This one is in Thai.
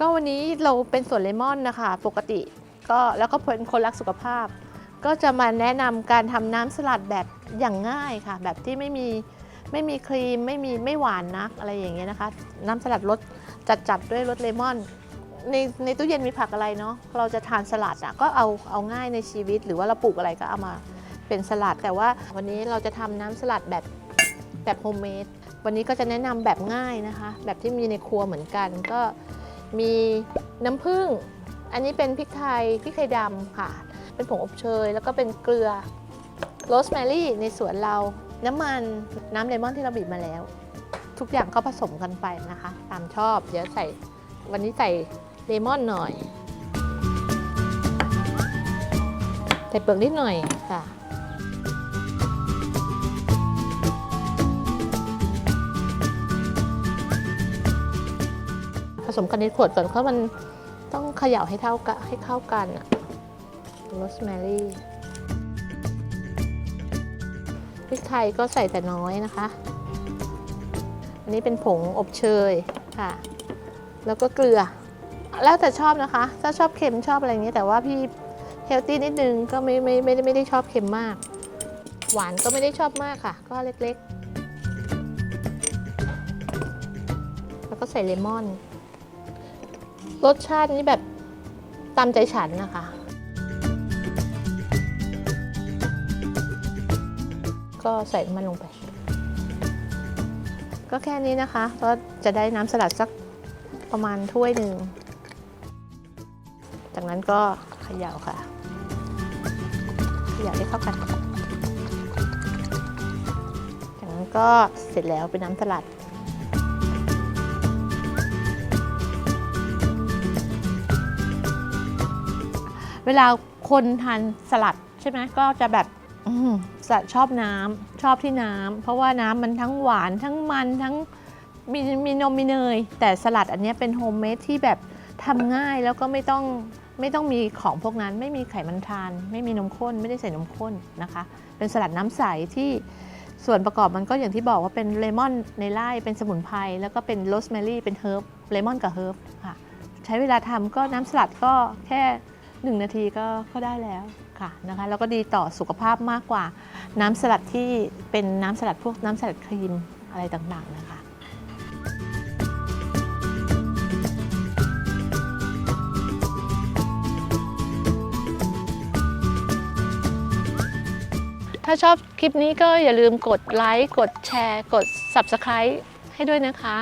ก็วันนี้เราเป็นสวนเลมอนนะคะ ปกติก็แล้วก็เป็นคนรักสุขภาพ ก็จะมาแนะนำการทำน้ำสลัดแบบอย่างง่ายค่ะ แบบที่ไม่มีไม่มีครีมไม่มีไม่หวานนักอะไรอย่างเงี้ยนะคะ น้ำสลัดรสจัดๆด้วยรสเลมอนในในตู้เย็นมีผักอะไรเนาะเราจะทานสลัดอะก็เอาเอาง่ายในชีวิต หรือว่าเราปลูกอะไรก็เอามาเป็นสลัด แต่ว่าวันนี้เราจะทำน้ำสลัดแบบแบบโฮมเมดวันนี้ก็จะแนะนำแบบง่ายนะคะ แบบที่มีในครัวเหมือนกัน ก็ มีน้ำผึ้ง อันนี้เป็นพริกไทยพริกไทยดำค่ะ เป็นผงอบเชย แล้วก็เป็นเกลือโรสแมรี่ในสวนเรา น้ำมันน้ำเลมอนที่เราบีบมาแล้ว ทุกอย่างก็ผสมกันไปนะคะ ตามชอบ เดี๋ยวใส่วันนี้ใส่เลมอนหน่อย ใส่เปลือกนิดหน่อยค่ะ มกันในขวดก่อนเพราะมันต้องเขย่าให้เท่ากันให้เข้ากันอะโรสแมรี่พริกไทยก็ใส่แต่น้อยนะคะ อันนี้เป็นผงอบเชยค่ะ แล้วก็เกลือ แล้วแต่ชอบนะคะ ถ้าชอบเค็มชอบอะไรอย่างเงี้ยแต่ว่าพี่เฮลตี้นิดนึงก็ไม่ไม่ไม่ได้ไม่ได้ชอบเค็มมาก หวานก็ไม่ได้ชอบมากค่ะ ก็เล็กๆ แล้วก็ใส่เลมอน รสชาตินี้แบบตามใจฉันนะคะ ก็ใส่น้ำมันลงไป ก็แค่นี้นะคะ ก็จะได้น้ำสลัดสักประมาณถ้วยหนึ่ง จากนั้นก็เขย่าค่ะ เขย่าให้เข้ากันจากนั้นก็เสร็จแล้วเป็นน้ำสลัด วลาคนทานสลัดใช่ไหมก็จะแบบอสชอบน้ำชอบที่น้ำเพราะว่าน้ำมันทั้งหวานทั้งมันทั้งมีมีนมมีเนย แต่สลัดอันนี้เป็นโฮมเมดที่แบบทำง่ายแล้วก็ไม่ต้องไม่ต้องมีของพวกนั้น ไม่มีไขมันทาน ไม่มีนมข้น ไม่ได้ใส่นมข้นนะคะ เป็นสลัดน้ำใสที่ส่วนประกอบมันก็อย่างที่บอกว่าเป็นเลมอนในไร่เป็นสมุนไพรแล้วก็เป็นโรสแมรี่เป็นเฮิร์บเลมอนกับเฮิร์บค่ะ ใช้เวลาทำก็น้ำสลัดก็แค่ 1 นาทีก็ก็ได้แล้วค่ะนะคะแล้วก็ดีต่อสุขภาพมากกว่า น้ำสลัดที่เป็นน้ำสลัดพวกน้ำสลัดครีมอะไรต่างๆนะคะถ้าชอบคลิปนี้ก็อย่าลืมกดไลค์ กดแชร์ กด Subscribe ให้ด้วยนะคะ